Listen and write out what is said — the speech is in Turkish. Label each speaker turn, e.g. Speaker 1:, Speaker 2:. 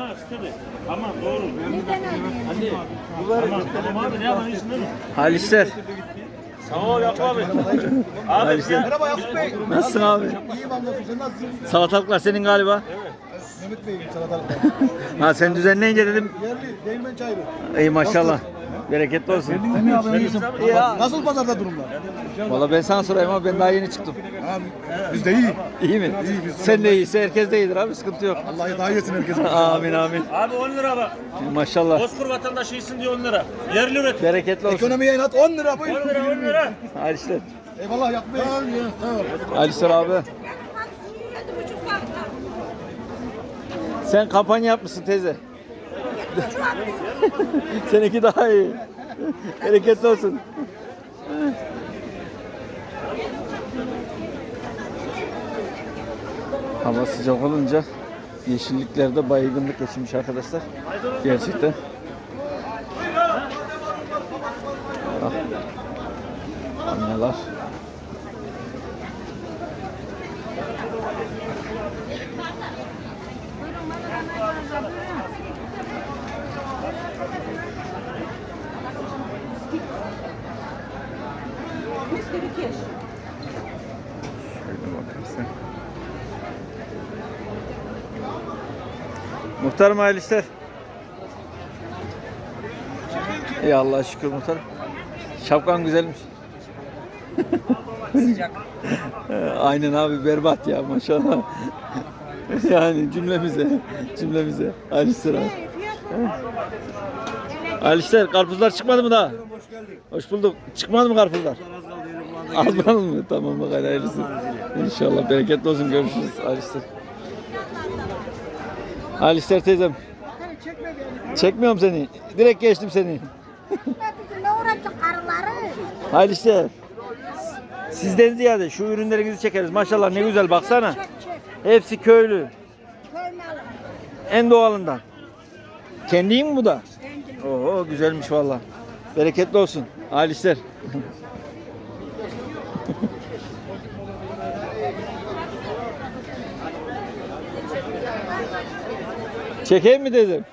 Speaker 1: Ha istedi. Tamam doğru.
Speaker 2: Neden alıyorsun?
Speaker 1: Tamam tamam abi ne yapalım işin değil mi?
Speaker 3: Hayırlı işler.
Speaker 1: Sağ ol Yakup abi. Abi
Speaker 3: işler.
Speaker 1: Merhaba
Speaker 4: Yakup Bey.
Speaker 3: Nasılsın abi?
Speaker 4: İyiyim hamdolsun. Sen nasılsın?
Speaker 3: Salatalıklar senin galiba.
Speaker 4: Mehmet Bey'im salatalıklar.
Speaker 3: Ha sen düzenleyince dedim.
Speaker 4: Yerli, değirmen çayırı.
Speaker 3: İyi maşallah. Bereketli olsun.
Speaker 4: Ya. Nasıl pazarda durumlar?
Speaker 3: Valla ben sana sorayım ama ben daha yeni çıktım.
Speaker 4: Abi, biz de iyi.
Speaker 3: İyi mi?
Speaker 4: İyi, biz
Speaker 3: Sen de iyiyse herkes de iyidir abi sıkıntı yok.
Speaker 4: Allah'ı daha iyisin herkesin.
Speaker 3: amin amin.
Speaker 1: Abi 10 lira bak.
Speaker 3: Maşallah.
Speaker 1: Bozkur vatandaşı iyisin diye 10 lira. Yerli üretim.
Speaker 3: Bereketli olsun.
Speaker 4: Ekonomiye inat 10 lira
Speaker 1: 10
Speaker 4: buyur.
Speaker 1: lira 10 lira.
Speaker 3: Hayırlı işler.
Speaker 4: Eyvallah Bey. Sağ ol ya. Sağ ol.
Speaker 3: İşler abi. Sen kampanya yapmışsın teyze. Seninki daha iyi. Bereketli olsun. Hava sıcak olunca yeşilliklerde baygınlık geçirmiş arkadaşlar. Gerçekten. Ah. Anneler. Şöyle bakarsan. Muhtarım hayırlı işler. İyi Allah'a şükür muhtarım. Şapkan güzelmiş. Sıcak. Aynen abi berbat ya maşallah. yani cümlemize, cümlemize. Hayırlı işler abi. Hayırlı işler. Karpuzlar çıkmadı mı daha? Hoş bulduk. Çıkmadı mı karpuzlar? Az kaldı mı? Tamam bak hayırlısı. İnşallah bereketli olsun görüşürüz. Hayırlı işler teyzem. Çekmiyorum seni. Direkt geçtim seni.
Speaker 2: Bizimle uğraşacak karıları.
Speaker 3: İşler. Sizden ziyade şu ürünlerinizi çekeriz. Maşallah ne güzel baksana.
Speaker 2: Çek çek.
Speaker 3: Hepsi köylü. En doğalından. Kendi mi bu da? Oo güzelmiş valla. Bereketli olsun. Hayırlı işler. Çekeyim mi dedim?